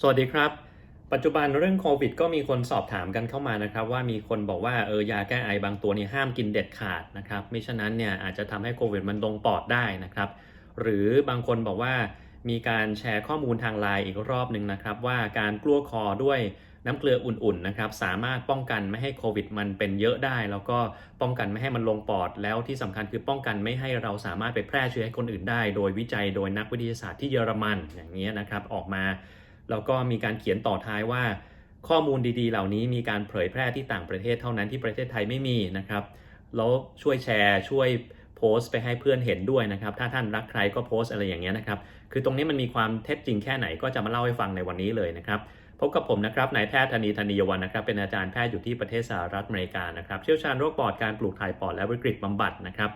สวัสดีครับ ปัจจุบันเรื่องโควิด ก็มีคนสอบถามกันเข้ามานะครับ ว่ามีคนบอกว่าเออยาแก้ไอบางตัวนี่ห้ามกินเด็ดขาดนะครับไม่ฉะนั้นเนี่ยอาจจะทำให้โควิดมันลงปอดได้นะครับ หรือบางคนบอกว่ามีการแชร์ข้อมูลทางไลน์อีกรอบหนึ่งนะครับ ว่าการกลั้วคอด้วยน้ำเกลืออุ่นๆนะครับสามารถป้องกันไม่ให้โควิดมันเป็นเยอะได้ แล้วก็ป้องกันไม่ให้มันลงปอด แล้วที่สำคัญคือป้องกันไม่ให้เราสามารถไปแพร่เชื้อให้คนอื่นได้ โดยวิจัยโดยนักวิทยาศาสตร์ที่เยอรมันอย่างนี้ยนะครับออกมา แล้วก็มีการเขียนต่อท้ายว่า ข้อมูลดีๆ เหล่านี้มีการเผยแพร่ที่ต่างประเทศเท่านั้นที่ประเทศไทยไม่มีนะครับแล้วช่วยแชร์ช่วยโพสต์ไปให้เพื่อนเห็นด้วยนะครับ ถ้าท่านรักใครก็โพสต์อะไรอย่างเงี้ยนะครับ คือตรงนี้มันมีความเท็จจริงแค่ไหนก็จะมาเล่าให้ฟังในวันนี้เลยนะครับ พบกับผมนะครับนายแพทย์ธนีธนียวันนะครับ เป็นอาจารย์แพทย์อยู่ที่ประเทศสหรัฐอเมริกานะครับ เชี่ยวชาญโรคปอดการปลูกถ่ายปอดและวิกฤตบำบัดนะครับ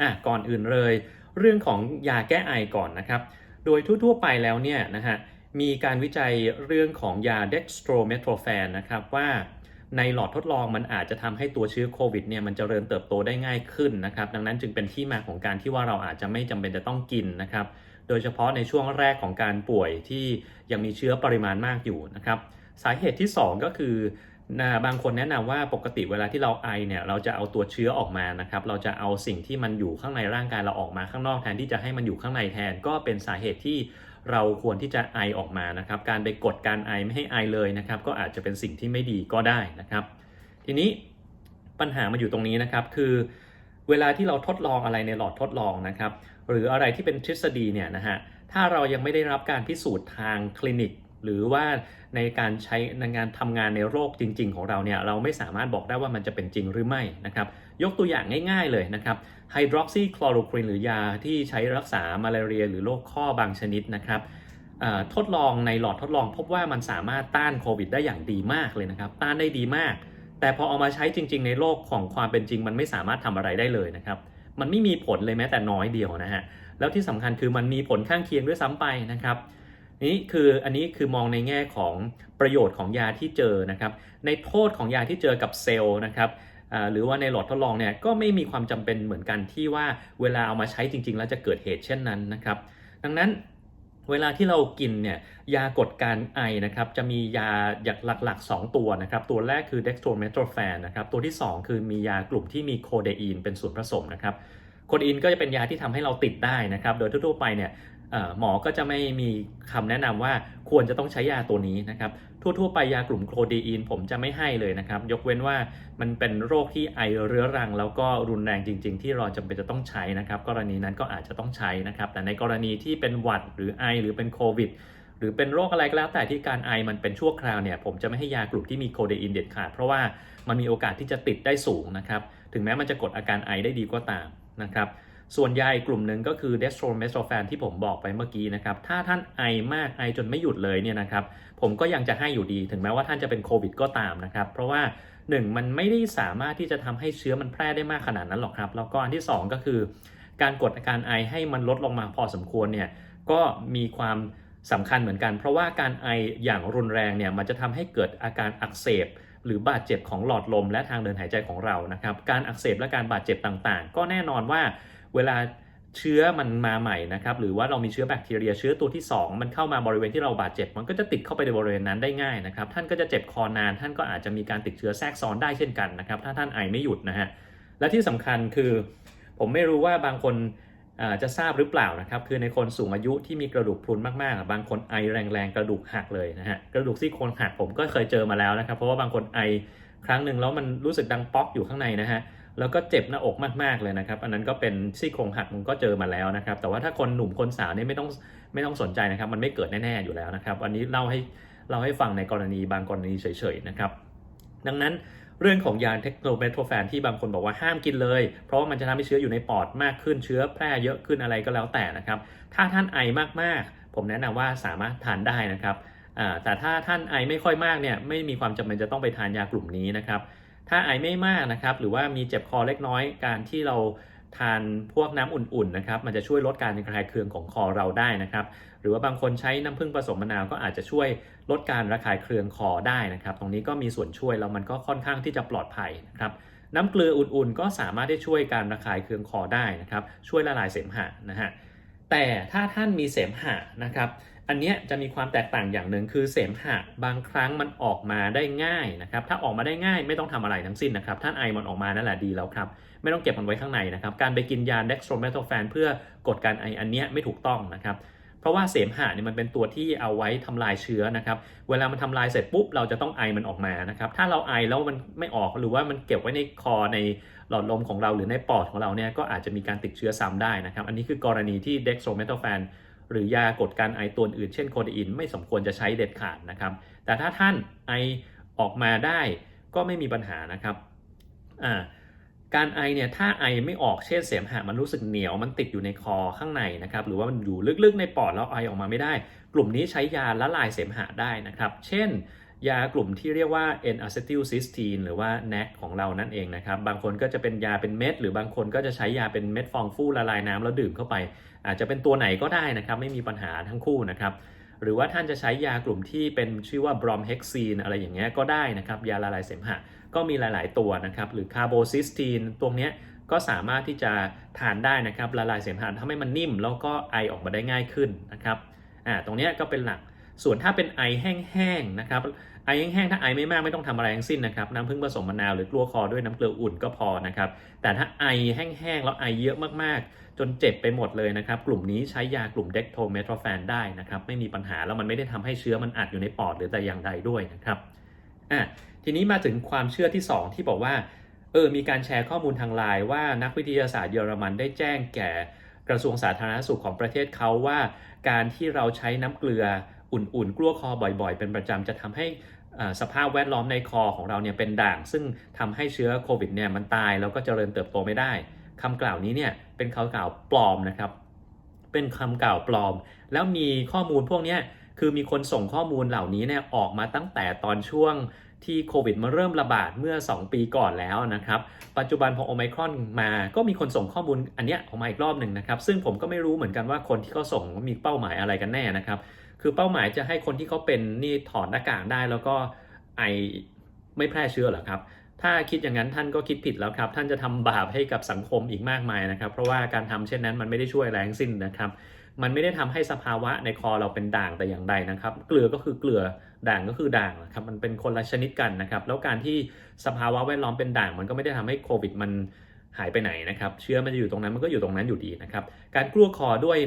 อะก่อนอื่นเลย เรื่องของยาแก้ไอก่อนนะครับ โดยทั่วๆไปแล้วเนี่ยนะฮะ มีการวิจัยเรื่องของยาเด็กสโตรเมโทรแฟนนะครับว่าในหลอดทดลองมันอาจจะทำให้ตัวเชื้อโควิดเนี่ยมันจเจริญเติบโตได้ง่ายขึ้นนะครับ ดังนั้นจึงเป็นที่มาของการที่ว่าเราอาจจะไม่จำเป็นจะต้องกินนะครับ โดยเฉพาะในช่วงแรกของการป่วยที่ยังมีเชื้อปริมาณมากอยู่นะครับ สาเหตุที่ 2 ก็คือ นะบางคนแนะนำว่าปกติเวลาที่เราไอเนี่ยเราจะเอาตัวเชื้อออกมานะครับเราจะเอาสิ่งที่มันอยู่ข้างในร่างกายเราออกมาข้างนอกแทนที่จะให้มันอยู่ข้างในแทน ก็เป็นสาเหตุที่เราควรที่จะไอออกมานะครับ การไปกดการไอไม่ให้ไอเลยนะครับ ก็อาจจะเป็นสิ่งที่ไม่ดีก็ได้นะครับ ทีนี้ปัญหามาอยู่ตรงนี้นะครับ คือ เวลาที่เราทดลองอะไรในหลอดทดลองนะครับ หรืออะไรที่เป็นทฤษฎีเนี่ยนะฮะถ้าเรายังไม่ได้รับการพิสูจน์ทางคลินิก หรือว่าในการใช้ในงานทำงานในโรคจริง ๆ ของเราเนี่ยเราไม่สามารถบอกได้ว่ามันจะเป็นจริงหรือไม่นะครับยกตัวอย่างง่าย ๆเลยนะครับไฮดรอกซีคลอโรควินหรือยาที่ใช้รักษามาลาเรีย หรือโรคข้อบางชนิดนะครับทดลองในหลอดทดลองพบว่ามันสามารถต้านโควิดได้อย่างดีมากเลยนะครับต้านได้ดีมาก แต่พอเอามาใช้จริง ๆ ในโลกของความเป็นจริง มันไม่สามารถทำอะไรได้เลยนะครับมันไม่มีผลเลยแม้แต่น้อยเดียวนะฮะแล้วที่สำคัญคือมันมีผลข้างเคียงด้วยซ้ำไปนะครับ นี่คืออันนี้คือมองในแง่ของประโยชน์ของยาที่เจอนะครับ ในโทษของยาที่เจอกับเซลล์นะครับหรือว่าในหลอดทดลองเนี่ยก็ไม่มีความจำเป็นเหมือนกันที่ว่าเวลาเอามาใช้จริง ๆ แล้วจะเกิดเหตุเช่นนั้นนะครับ ดังนั้นเวลาที่เรากินเนี่ยยากดการไอนะครับจะมียาอย่างหลัก ๆ 2 ตัวนะครับ ตัวแรกคือ dextromethorphan นะครับตัวที่ 2 คือมียากลุ่มที่มีโคเดอีนเป็นส่วนผสมนะครับโคเดอีนก็จะเป็นยาที่ทำให้เราติดได้นะครับ โดยทั่วๆไปเนี่ย หมอก็จะไม่มีคำแนะนำว่าควรจะต้องใช้ยาตัวนี้นะครับ ทั่วๆ ไปยากลุ่มโคเดอีนผมจะไม่ให้เลยนะครับ ยกเว้นว่ามันเป็นโรคที่ไอเรื้อรัง แล้วก็รุนแรงจริง ๆ ที่เราจำเป็นจะต้องใช้นะครับ กรณีนั้นก็อาจจะต้องใช้นะครับ แต่ในกรณีที่เป็นหวัดหรือไอหรือเป็นโควิดหรือเป็นโรคอะไรก็แล้วแต่ที่การไอมันเป็นชั่วคราวเนี่ยผมจะไม่ให้ยากลุ่มที่มีโคเดอีนเด็ดขาดเพราะว่ามันมีโอกาสที่จะติดได้สูงนะครับ ถึงแม้มันจะกดอาการไอได้ดีก็ตามนะครับ ส่วนยาอีกกลุ่มหนึ่งก็คือ dextromethorphan ที่ผมบอกไปเมื่อกี้นะครับ ถ้าท่านไอมากไอจนไม่หยุดเลยเนี่ยนะครับ ผมก็ยังจะให้อยู่ดีถึงแม้ว่าท่านจะเป็นโควิดก็ตามนะครับ เพราะว่า 1 มันไม่ได้สามารถที่จะทำให้เชื้อมันแพร่ได้มากขนาดนั้นหรอกครับ แล้วก็อันที่ 2 ก็คือ การกดอาการไอให้มันลดลงมาพอสมควรเนี่ยก็มีความสำคัญเหมือนกัน เพราะว่าการไออย่างรุนแรงเนี่ยมันจะทำให้เกิดอาการอักเสบหรือบาดเจ็บของหลอดลมและทางเดินหายใจของเรานะครับ การอักเสบและการบาดเจ็บต่างๆ ก็แน่นอนว่า เวลาเชื้อมันมาใหม่นะครับหรือว่าเรามีเชื้อแบคทีเรียเชื้อตัวที่ 2 มันเข้ามาบริเวณที่เราบาดเจ็บ มันก็จะติดเข้าไปในบริเวณนั้นได้ง่ายนะครับท่านก็จะเจ็บคอนาน ท่านก็อาจจะมีการติดเชื้อแทรกซ้อนได้เช่นกันนะครับถ้าท่านไอไม่หยุดนะฮะและที่สำคัญคือ ผมไม่รู้ว่าบางคนจะทราบหรือเปล่านะครับคือในคนสูงอายุที่มีกระดูกพรุนมากๆ บางคนไอแรงๆกระดูกหักเลยนะฮะกระดูกซี่โครงหักผมก็เคยเจอมาแล้วนะครับเพราะว่าบางคนไอครั้งหนึ่งแล้วมันรู้สึกดังป๊อกอยู่ข้างในนะฮะ แล้วก็เจ็บหน้าอกมากๆเลยนะครับ อันนั้นก็เป็นซี่โครงหักมันก็เจอมาแล้วนะครับ แต่ว่าถ้าคนหนุ่มคนสาวนี่ไม่ต้องไม่ต้องสนใจนะครับ มันไม่เกิดแน่ๆอยู่แล้วนะครับวันนี้เล่าให้เล่าให้ฟังในกรณีบางกรณีเฉยๆนะครับ ดังนั้นเรื่องของยาเทคโนเมโทรแฟนที่บางคนบอกว่าห้ามกินเลย เพราะว่ามันจะทำให้เชื้ออยู่ในปอดมากขึ้นเชื้อแพร่เยอะขึ้นอะไรก็แล้วแต่นะครับ ถ้าท่านไอมากๆ ผมแนะนำว่าสามารถทานได้นะครับแต่ถ้าท่านไอไม่ค่อยมากเนี่ยไม่มีความจำเป็นจะต้องไปทานยากลุ่มนี้นะครับ ถ้าไอไม่มากนะครับ หรือว่ามีเจ็บคอเล็กน้อยการที่เราทานพวกน้ำอุ่นๆนะครับ มันจะช่วยลดการคลายเคืองของคอเราได้นะครับ หรือว่าบางคนใช้น้ำผึ้งผสมมะนาวก็อาจจะช่วยลดการระคายเคืองคอได้นะครับ ตรงนี้ก็มีส่วนช่วยแล้วมันก็ค่อนข้างที่จะปลอดภัยนะครับ น้ำเกลืออุ่นๆ ก็สามารถได้ช่วยการระคายเคืองคอได้นะครับ ช่วยละลายเสมหะนะฮะ แต่ถ้าท่านมีเสมหะนะครับ อันเนี้ยจะมีความแตกต่างอย่างหนึ่งคือเสมหะบางครั้งมันออกมาได้ง่ายนะครับ ถ้าออกมาได้ง่ายไม่ต้องทำอะไรทั้งสิ้นนะครับถ้านไอมันออกมานั่นแหละดีแล้วครับ ไม่ต้องเก็บมันไว้ข้างในนะครับ การไปกินยา dextromethorphan เพื่อกดการไออันเนี้ยไม่ถูกต้องนะครับเพราะว่าเสมหะเนี่ยมันเป็นตัวที่เอาไว้ทำลายเชื้อนะครับ เวลามันทำลายเสร็จปุ๊บเราจะต้องไอมันออกมานะครับ ถ้าเราไอแล้วมันไม่ออกหรือว่ามันเก็บไว้ในคอในหลอดลมของเราหรือในปอดของเราเนี่ยก็อาจจะมีการติดเชื้อซ้ำได้นะครับ อันนี้คือกรณีที่ dextromethorphan หรือยากดการไอตัวอื่นเช่นโคเดอินไม่สมควรจะใช้เด็ดขาดนะครับ แต่ถ้าท่านไอออกมาได้ก็ไม่มีปัญหานะครับอ่าการไอเนี่ยถ้าไอไม่ออกเช่นเสมหะมันรู้สึกเหนียวมันติดอยู่ในคอข้างในนะครับหรือว่ามันอยู่ลึกๆในปอดแล้วไอออกมาไม่ได้ กลุ่มนี้ใช้ยาละลายเสมหะได้นะครับ เช่น ยากลุ่มที่เรียกว่า N-acetylcysteine หรือว่า NAC ของเรานั่นเองนะครับ บางคนก็จะเป็นยาเป็นเม็ด หรือบางคนก็จะใช้ยาเป็นเม็ดฟองฟูละลายน้ำแล้วดื่มเข้าไป อาจจะเป็นตัวไหนก็ได้นะครับ ไม่มีปัญหาทั้งคู่นะครับ หรือว่าท่านจะใช้ยากลุ่มที่เป็นชื่อว่า bromhexine อะไรอย่างเงี้ยก็ได้นะครับ ยาละลายเสมหะ ก็มีหลาย ๆ ตัวนะครับ หรือ carbocysteine ตัวเนี้ยก็สามารถที่จะทานได้นะครับละลายเสมหะทำให้มันนิ่ม แล้วก็ไอออกมาได้ง่ายขึ้นนะครับอ่าตรงเนี้ยก็เป็นหลัก ส่วนถ้าเป็นไอแห้งๆนะครับไอแห้งๆถ้าไอไม่มากไม่ต้องทำอะไรทั้งสิ้นนะครับน้ำผึ้งผสมมะนาวหรือกลัวคอด้วยน้ำเกลืออุ่นก็พอนะครับแต่ถ้าไอแห้งๆแล้วไอเยอะมากๆ จนเจ็บไปหมดเลยนะครับ กลุ่มนี้ใช้ยากลุ่มเด็กโทเมโทรแฟนได้นะครับไม่มีปัญหาแล้วมันไม่ได้ทำให้เชื้อมันอัดอยู่ในปอดหรือแต่อย่างใดด้วยนะครับอะทีนี้มาถึงความเชื่อที่ 2 ที่บอกว่าเออมีการแชร์ข้อมูลทางไลน์ว่านักวิทยาศาสตร์เยอรมันได้แจ้งแก่กระทรวงสาธารณสุขของประเทศเขาว่า การที่เราใช้น้ำเกลือ อุ่นๆ กลั้วคอบ่อยๆ เป็นประจำจะทำให้สภาพแวดล้อมในคอของเราเนี่ยเป็นด่าง ซึ่งทำให้เชื้อโควิดเนี่ยมันตายแล้วก็เจริญเติบโตไม่ได้คำกล่าวนี้เนี่ยเป็นคำกล่าวปลอมนะครับ เป็นคำกล่าวปลอม แล้วมีข้อมูลพวกนี้คือมีคนส่งข้อมูลเหล่านี้เนี่ยออกมาตั้งแต่ตอนช่วงที่โควิดมาเริ่มระบาดเมื่อ 2 ปีก่อนแล้วนะครับ ปัจจุบันพอโอไมครอนมาก็มีคนส่งข้อมูลอันเนี้ยออกมาอีกรอบหนึ่งนะครับ ซึ่งผมก็ไม่รู้เหมือนกันว่าคนที่เขาส่งมีเป้าหมายอะไรกันแน่นะครับ คือเป้าหมายจะให้คนที่เขาเป็นนี่ถอดหน้ากากได้ แล้วก็ไอไม่แพร่เชื้อเหรอครับ ถ้าคิดอย่างนั้นท่านก็คิดผิดแล้วครับ ท่านจะทำบาปให้กับสังคมอีกมากมายนะครับ เพราะว่าการทำเช่นนั้นมันไม่ได้ช่วยแรงสิ้นนะครับ มันไม่ได้ทำให้สภาวะในคอเราเป็นด่างแต่อย่างใดนะครับ เกลือก็คือเกลือด่างก็คือด่างนะครับ มันเป็นคนละชนิดกันนะครับ แล้วการที่สภาวะแวดล้อมเป็นด่าง มันก็ไม่ได้ทำให้โควิดมันหายไปไหนนะครับ เชื้อมันจะอยู่ตรงนั้นมันก็อยู่ตรงนั้นอยู่ดีนะครับ การกลั้วคอด้วย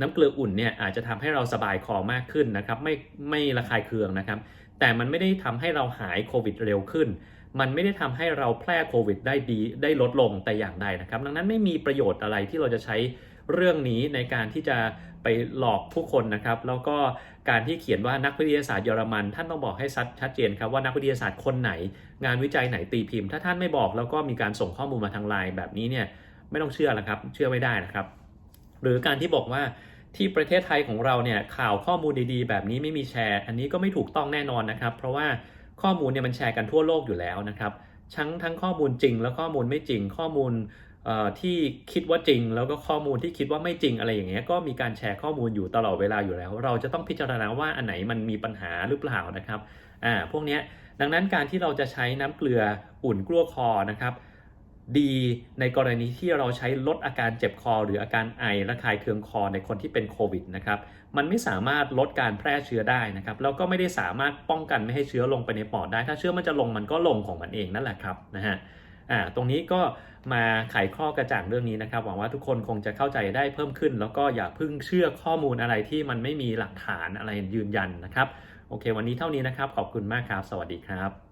น้ำเกลืออุ่นเนี่ยอาจจะทำให้เราสบายคอมากขึ้นนะครับไม่ไม่ระคายเคืองนะครับ แต่มันไม่ได้ทำให้เราหายโควิดเร็วขึ้น มันไม่ได้ทำให้เราแพร่โควิดได้ดีได้ลดลงแต่อย่างใดนะครับ ดังนั้นไม่มีประโยชน์อะไรที่เราจะใช้เรื่องนี้ในการที่จะไปหลอกผู้คนนะครับ แล้วก็การที่เขียนว่านักวิทยาศาสตร์เยอรมัน ท่านต้องบอกให้ชัดเจนครับว่านักวิทยาศาสตร์คนไหน งานวิจัยไหนตีพิมพ์ ถ้าท่านไม่บอกแล้วก็มีการส่งข้อมูลมาทางไลน์แบบนี้เนี่ยไม่ต้องเชื่อและครับ เชื่อไม่ได้นะครับ หรือการที่บอกว่าที่ประเทศไทยของเราเนี่ยข่าวข้อมูลดีๆ แบบนี้ไม่มีแชร์ อันนี้ก็ไม่ถูกต้องแน่นอนนะครับ เพราะว่าข้อมูลเนี่ยมันแชร์กันทั่วโลกอยู่แล้วนะครับทั้งทั้งข้อมูลจริง และข้อมูลไม่จริงข้อมูลที่คิดว่าจริง แล้วก็ข้อมูลที่คิดว่าไม่จริงอะไรอย่างเงี้ยก็มีการแชร์ข้อมูลอยู่ตลอดเวลาอยู่แล้ว เราจะต้องพิจารณาว่าอันไหนมันมีปัญหาหรือเปล่านะครับอ่าพวกเนี้ยดังนั้นการที่เราจะใช้น้ำเกลืออุ่นกลั้วคอนะครับ ดีในกรณีที่เราใช้ลดอาการเจ็บคอ หรืออาการไอและคายเคืองคอในคนที่เป็นโควิดนะครับมันไม่สามารถลดการแพร่เชื้อได้นะครับแล้วก็ไม่ได้สามารถป้องกันไม่ให้เชื้อลงไปในปอดได้ ถ้าเชื้อมันจะลงมันก็ลงของมันเองนั่นแหละครับนะฮะอ่าตรงนี้ก็มาไขข้อกระจ่างเรื่องนี้นะครับ หวังว่าทุกคนคงจะเข้าใจได้เพิ่มขึ้น แล้วก็อย่าพิ่งเชื่อข้อมูลอะไรที่มันไม่มีหลักฐานอะไรยืนยันนะครับโอเค วันนี้เท่านี้นะครับขอบคุณมากครับ สวัสดีครับ